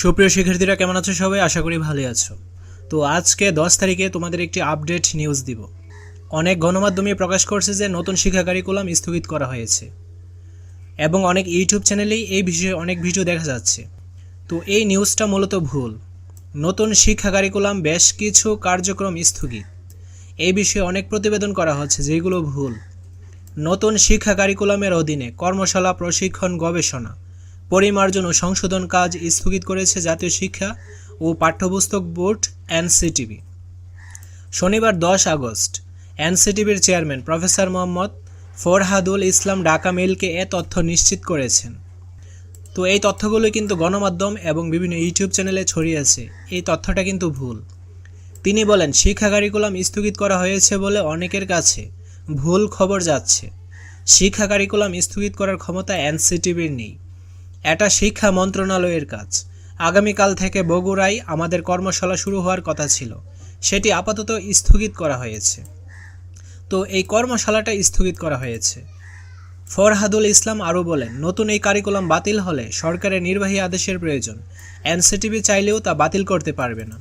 সুপ্রিয় শিক্ষার্থীরা, কেমন আছো সবাই? আশা করি ভালোই আছো। তো আজকে দশ তারিখে তোমাদের একটি আপডেট নিউজ দিব। অনেক গণমাধ্যমে প্রকাশ করছে যে নতুন শিক্ষা কারিকুলাম স্থগিত করা হয়েছে। এবং অনেক ইউটিউব চ্যানেলেই এই বিষয়ে অনেক ভিডিও দেখা যাচ্ছে। তো এই নিউজটা মূলত ভুল। নতুন শিক্ষা কারিকুলাম বেশ কিছু কার্যক্রম স্থগিত। এই বিষয়ে অনেক প্রতিবেদন করা হচ্ছে যেগুলো ভুল। নতুন শিক্ষা কারিকুলামের অধীনে কর্মশালা, প্রশিক্ষণ, গবেষণা পরিমার্জন ও সংশোধন কাজ স্থগিত করেছে জাতীয় শিক্ষা ও পাঠ্যপুস্তক বোর্ড এনসিটিভি। শনিবার দশ আগস্ট, এনসিটিভির চেয়ারম্যান প্রফেসর মোহাম্মদ ফরহাদুল ইসলাম ঢাকা মেলকে এ তথ্য নিশ্চিত করেছেন। তো এই তথ্যগুলো কিন্তু গণমাধ্যম এবং বিভিন্ন ইউটিউব চ্যানেলে ছড়িয়েছে। এই তথ্যটা কিন্তু ভুল। তিনি বলেন, শিক্ষা কারিকুলাম স্থগিত করা হয়েছে বলে অনেকের কাছে ভুল খবর যাচ্ছে। শিক্ষা কারিকুলাম স্থগিত করার ক্ষমতা এনসিটিভির নেই। এটা শিক্ষা মন্ত্রণালয়ের কাজ। আগামীকাল থেকে বগুড়ায় আমাদের কর্মশালা শুরু হওয়ার কথা ছিল। সেটি আপাতত স্থগিত করা হয়েছে। তো এই কর্মশালাটা স্থগিত করা হয়েছে। ফরহাদুল ইসলাম আরও বলেন, নতুন এই কারিকুলাম বাতিল হলে সরকারের নির্বাহী আদেশের প্রয়োজন। এনসিটিভি চাইলেও তা বাতিল করতে পারবে না।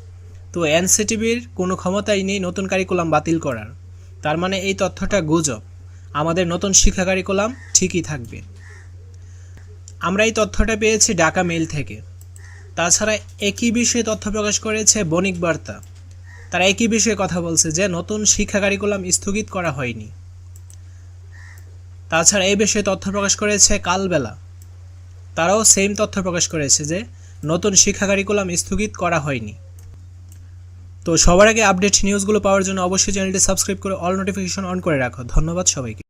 তো এনসিটিভির কোনো ক্ষমতাই নেই নতুন কারিকুলাম বাতিল করার। তার মানে এই তথ্যটা গুজব। আমাদের নতুন শিক্ষা কারিকুলাম ঠিকই থাকবে। আমরা এই তথ্যটা পেয়েছি ঢাকা মেইল থেকে। তাছাড়া একই বিষয়ে তথ্য প্রকাশ করেছে বণিক বার্তা। তারা একই বিষয়ে কথা বলছে যে নতুন শিক্ষা কারিকুলাম স্থগিত করা হয়নি। তাছাড়া এই বিষয়ে তথ্য প্রকাশ করেছে কালবেলা। তারাও সেম তথ্য প্রকাশ করেছে যে নতুন শিক্ষা কারিকুলাম স্থগিত করা হয়নি। তো সবার আগে আপডেট নিউজগুলো পাওয়ার জন্য অবশ্যই চ্যানেলটি সাবস্ক্রাইব করে অল নোটিফিকেশন অন করে রাখো। ধন্যবাদ সবাইকে।